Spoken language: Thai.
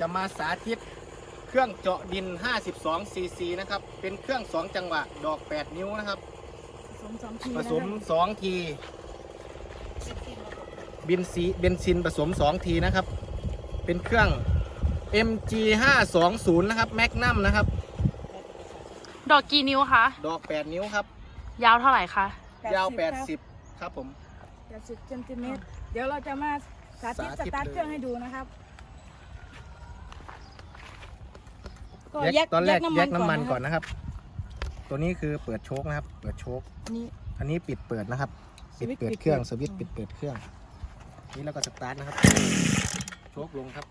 จะมาสาธิตเครื่องเจาะดิน 52 ซีซีนะครับ เป็นเครื่อง 2 จังหวะ ดอก 8 นิ้วนะครับ ผสมสองทีผสมนะครับ2ที บินซีเบนซินผสม 2 ทีนะครับ เป็นเครื่อง MG 520นะครับ แมกนัมนะครับ ดอกกี่นิ้วคะ ดอก 8 นิ้วครับ ยาวเท่าไหร่คะ ยาวครับ80 ครับผม แปดสิบเซนติเมตรเดี๋ยวเราจะมาสาธิตสาสธิตตาร์ทเลย เครื่องให้ดูนะครับ ก็แยกตอนแรกแยกน้ำมันะครับก่อนนะครับ ตัวนี้คือเปิดโชคนะครับ เปิดโชคนี่อันนี้ปิดเปิดนะครับสปิดวิตช์เปิดปิดเครื่องเปิดสวิตช์อืมปิดเปิดเครื่อง นี่เราก็สตาร์ทนะครับ โชคลงครับ